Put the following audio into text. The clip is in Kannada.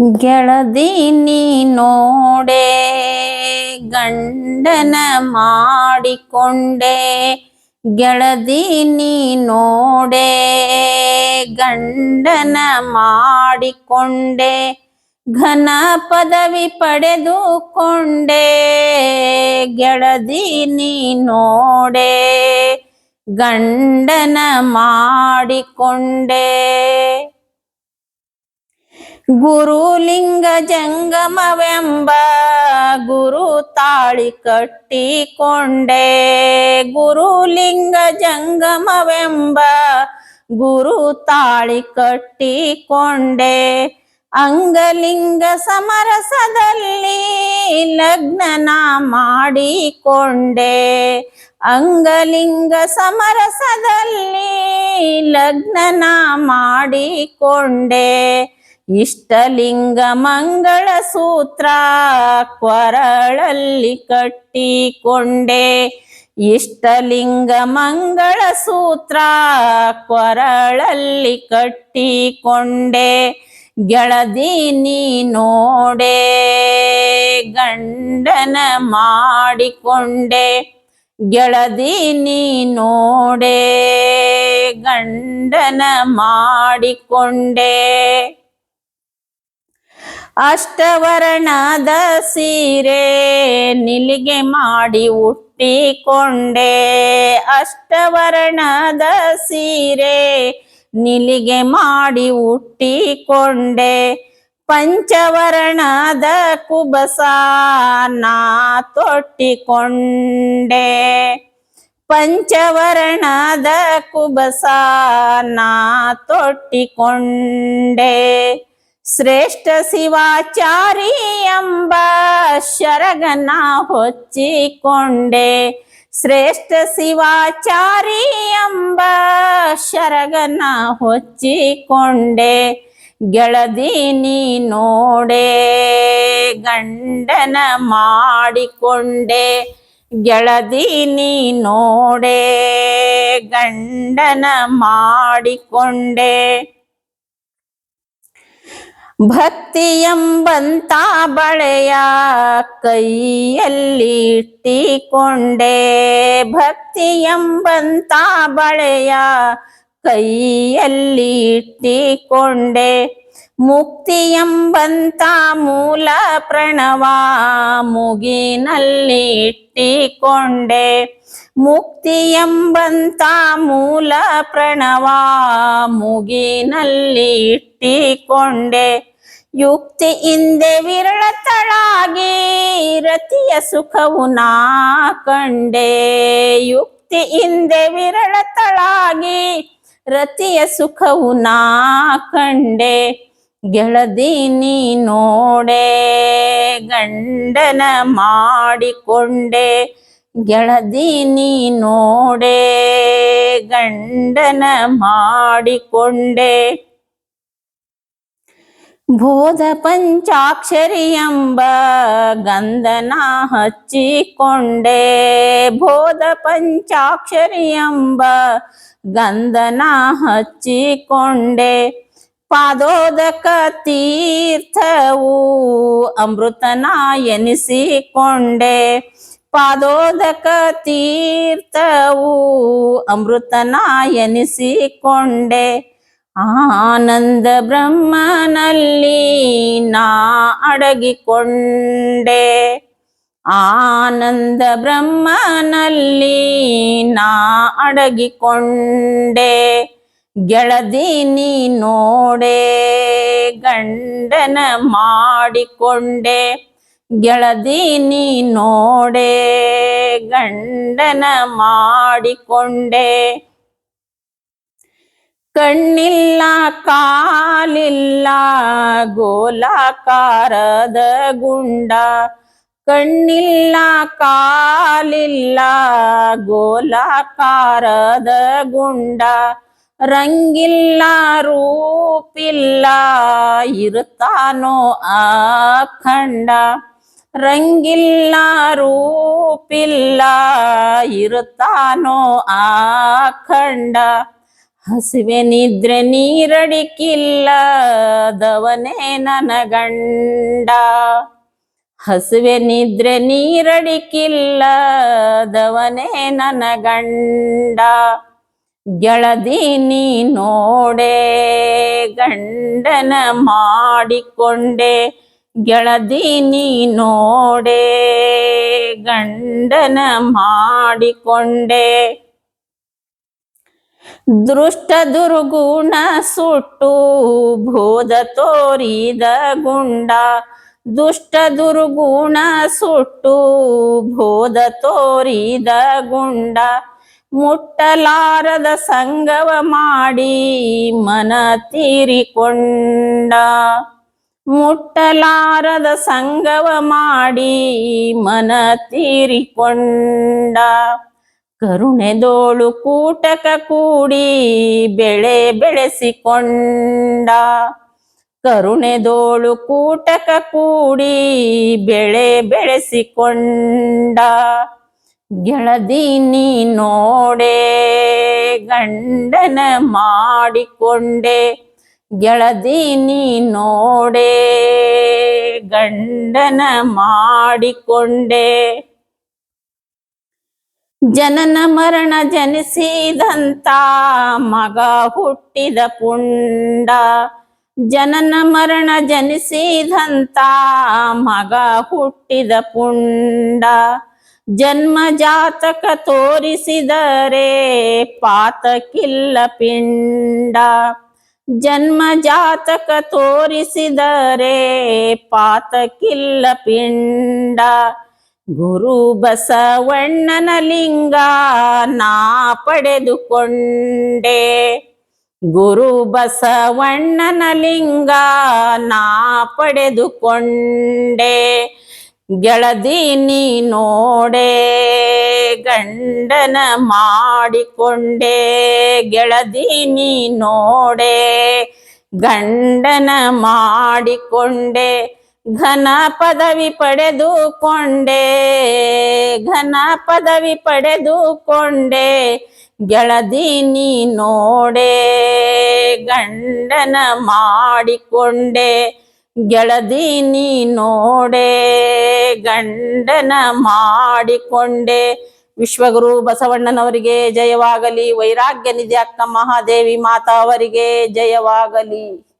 ಗೆಳದಿ ನೀ ನೋಡೆ ಗಂಡನ ಮಾಡಿಕೊಂಡೆ. ಗೆಳದಿ ನೀ ನೋಡೆ ಗಂಡನ ಮಾಡಿಕೊಂಡೆ. ಘನ ಪದವಿ ಪಡೆದುಕೊಂಡೆ. ಗೆಳದಿ ನೀ ನೋಡೆ ಗಂಡನ ಮಾಡಿಕೊಂಡೆ. ಗುರುಲಿಂಗ ಜಂಗಮವೆಂಬ ಗುರು ತಾಳಿ ಕಟ್ಟಿಕೊಂಡೆ. ಗುರುಲಿಂಗ ಜಂಗಮವೆಂಬ ಗುರು ತಾಳಿ ಕಟ್ಟಿಕೊಂಡೆ. ಅಂಗಲಿಂಗ ಸಮರಸದಲ್ಲಿ ಲಗ್ನ ಮಾಡಿಕೊಂಡೆ. ಅಂಗಲಿಂಗ ಸಮರಸದಲ್ಲಿ ಲಗ್ನ ಮಾಡಿಕೊಂಡೆ. ಇಷ್ಟಲಿಂಗ ಮಂಗಳ ಸೂತ್ರ ಕೊರಳಲ್ಲಿ ಕಟ್ಟಿಕೊಂಡೆ. ಇಷ್ಟಲಿಂಗ ಮಂಗಳ ಸೂತ್ರ ಕೊರಳಲ್ಲಿ ಕಟ್ಟಿಕೊಂಡೆ. ಗೆಳದಿ, ನೀ ನೋಡೆ. ಗಂಡನ ಮಾಡಿಕೊಂಡೆ. ಗೆಳದಿ, ನೀ ನೋಡೆ. ಗಂಡನ ಮಾಡಿಕೊಂಡೆ. ಅಷ್ಟವರ್ಣದ ಸೀರೆ ನಿಲಿಗೆ ಮಾಡಿ ಉಟ್ಟಿಕೊಂಡೆ. ಅಷ್ಟವರ್ಣದ ಸೀರೆ ನಿಲಿಗೆ ಮಾಡಿ ಉಟ್ಟಿಕೊಂಡೆ. ಪಂಚವರ್ಣದ ಕುಬಸ ನಾ ತೊಟ್ಟಿಕೊಂಡೆ. ಪಂಚವರ್ಣದ ಕುಬಸ ನಾ ತೊಟ್ಟಿಕೊಂಡೆ. ಶ್ರೇಷ್ಠ ಶಿವಾಚಾರಿ ಎಂಬ ಶರಗನ ಹೊಚ್ಚಿಕೊಂಡೆ. ಶ್ರೇಷ್ಠ ಶಿವಾಚಾರಿ ಎಂಬ ಶರಗನ ಹೊಚ್ಚಿಕೊಂಡೆ. ಗೆಳದಿ, ನೀ ನೋಡೆ, ಗಂಡನ ಮಾಡಿಕೊಂಡೆ. ಗೆಳದಿ, ನೀ ನೋಡೆ, ಗಂಡನ ಮಾಡಿಕೊಂಡೆ. ಭಕ್ತಿ ಎಂಬಂತ ಬಳೆಯ ಕೈಯಲ್ಲಿಟ್ಟಿಕೊಂಡೆ ಭಕ್ತಿ ಎಂಬಂತ ಬಳೆಯ ಕೈಯಲ್ಲಿಟ್ಟಿಕೊಂಡೆ ಮುಕ್ತಿ ಎಂಬಂತ ಮೂಲ ಪ್ರಣವ ಮುಗಿನಲ್ಲಿ ಇಟ್ಟಿಕೊಂಡೆ. ಮುಕ್ತಿ ಎಂಬಂತ ಮೂಲ ಪ್ರಣವ ಮುಗಿನಲ್ಲಿ ಇಟ್ಟಿಕೊಂಡೆ. ಯುಕ್ತಿ ಹಿಂದೆ ವಿರಳ ತಳಾಗಿ ರತಿಯ ಸುಖವು ನಾ ಕಂಡೆ. ಯುಕ್ತಿ ಹಿಂದೆ ವಿರಳ ತಳಾಗಿ ರತಿಯ ಸುಖವು ನಾ ಕಂಡೆ. ಗೆಳದಿ ನೀ ನೋಡೆ, ಗಂಡನ ಮಾಡಿಕೊಂಡೆ. ಗೆಳದಿ ನೀ ನೋಡೆ, ಗಂಡನ ಮಾಡಿಕೊಂಡೆ. ಬೋಧ ಪಂಚಾಕ್ಷರಿ ಎಂಬ ಗಂಧನ ಹಚ್ಚಿಕೊಂಡೆ. ಬೋಧ ಪಂಚಾಕ್ಷರಿ ಎಂಬ ಗಂಧನ ಹಚ್ಚಿಕೊಂಡೆ. ಪಾದೋದಕ ತೀರ್ಥವು ಅಮೃತನ ಎನಿಸಿಕೊಂಡೆ. ಪಾದೋದಕ ತೀರ್ಥವು ಅಮೃತನ ಎನಿಸಿಕೊಂಡೆ ಆನಂದ ಬ್ರಹ್ಮನಲ್ಲಿ ನಾ ಅಡಗಿಕೊಂಡೆ. ಆನಂದ ಬ್ರಹ್ಮನಲ್ಲಿ ನಾ ಅಡಗಿಕೊಂಡೆ. ಗೆಳದಿ ನೀ ನೋಡೆ, ಗಂಡನ ಮಾಡಿಕೊಂಡೆ. ಗೆಳದಿ ನೀ ನೋಡೆ, ಗಂಡನ ಮಾಡಿಕೊಂಡೆ. ಕಣ್ಣಿಲ್ಲ, ಕಾಲಿಲ್ಲ, ಗೋಲಾಕಾರದ ಗುಂಡ. ಕಣ್ಣಿಲ್ಲ, ಕಾಲಿಲ್ಲ, ಗೋಲಾಕಾರದ ಗುಂಡ. ರಂಗಿಲ್ಲ, ರೂಪಿಲ್ಲ, ಇರುತ್ತಾನೋ ಅಖಂಡ ರಂಗಿಲ್ಲ ರೂಪಿಲ್ಲ, ಇರುತ್ತಾನೋ ಆಖಂಡ ಹಸಿವೆ ನಿದ್ರೆ ನೀರಡಿಕಿಲ್ಲ, ದವನೇ ನನಗಂಡ ಹಸುವೆ ನಿದ್ರೆ ನೀರಡಿಕಿಲ್ಲ, ದವನೇ ನನಗಂಡ ಗೆಳದಿ ನೀ ನೋಡೆ, ಗಂಡನ ಮಾಡಿಕೊಂಡೆ. ಗೆಳದಿ ನೀ ನೋಡೆ, ಗಂಡನ ಮಾಡಿಕೊಂಡೆ. ದೃಷ್ಟ ದುರ್ಗುಣ ಸುಟ್ಟು ಬೋಧ ತೋರಿದ ಗುಂಡ. ದುಷ್ಟ ದುರ್ಗುಣ ಸುಟ್ಟು ಬೋಧ ತೋರಿದ ಗುಂಡ. ಮುಟ್ಟಲಾರದ ಸಂಗವ ಮಾಡಿ ಮನ ತೀರಿಕೊಂಡ. ಮುಟ್ಟಲಾರದ ಸಂಗವ ಮಾಡಿ ಮನ ತೀರಿಕೊಂಡ. ಕರುಣೆದೋಳು ಕೂಟಕ ಕೂಡಿ ಬೆಳೆ ಬೆಳೆಸಿಕೊಂಡ. ಕರುಣೆದೋಳು ಕೂಟಕ ಕೂಡಿ ಬೆಳೆ ಬೆಳೆಸಿಕೊಂಡ. ಗೆಳದಿ ನೀ ನೋಡೆ, ಗಂಡನ ಮಾಡಿಕೊಂಡೆ. ಗೆಳದಿ ನೀ ನೋಡೆ, ಗಂಡನ ಮಾಡಿಕೊಂಡೆ. ಜನನ ಮರಣ ಜನಿಸಿದಂತ ಮಗ ಹುಟ್ಟಿದ ಪುಂಡ. ಜನನ ಮರಣ ಜನಿಸಿದಂತ ಮಗ ಹುಟ್ಟಿದ ಪುಂಡ. ಜನ್ಮ ಜಾತಕ ತೋರಿಸಿದರೆ ಪಾತಕಿಲ್ಲ ಪಿಂಡ. ಜನ್ಮ ಜಾತಕ ತೋರಿಸಿದರೆ ಪಾತಕಿಲ್ಲ ಪಿಂಡ. ಗುರು ಬಸವಣ್ಣನ ಲಿಂಗ ನಾ ಪಡೆದುಕೊಂಡೆ. ಗುರು ಬಸವಣ್ಣನ ಲಿಂಗ ನಾ ಪಡೆದುಕೊಂಡೆ. ಗೆಳದಿ ನೀ ನೋಡೆ, ಗಂಡನ ಮಾಡಿಕೊಂಡೆ. ಗೆಳದಿ ನೀ ನೋಡೆ, ಗಂಡನ ಮಾಡಿಕೊಂಡೆ. ಘನ ಪದವಿ ಪಡೆದುಕೊಂಡೆ ಘನ ಪದವಿ ಪಡೆದುಕೊಂಡೆ ಗೆಳದಿ ನೀ ನೋಡೆ, ಗಂಡನ ಮಾಡಿಕೊಂಡೆ. ಗೆಳದಿ ನೀ ನೋಡೆ, ಗಂಡನ ಮಾಡಿಕೊಂಡೆ. ವಿಶ್ವಗುರು ಬಸವಣ್ಣನವರಿಗೆ ಜಯವಾಗಲಿ. ವೈರಾಗ್ಯ ನಿಧಿ ಅಕ್ಕ ಮಹಾದೇವಿ ಮಾತಾ ಅವರಿಗೆ ಜಯವಾಗಲಿ.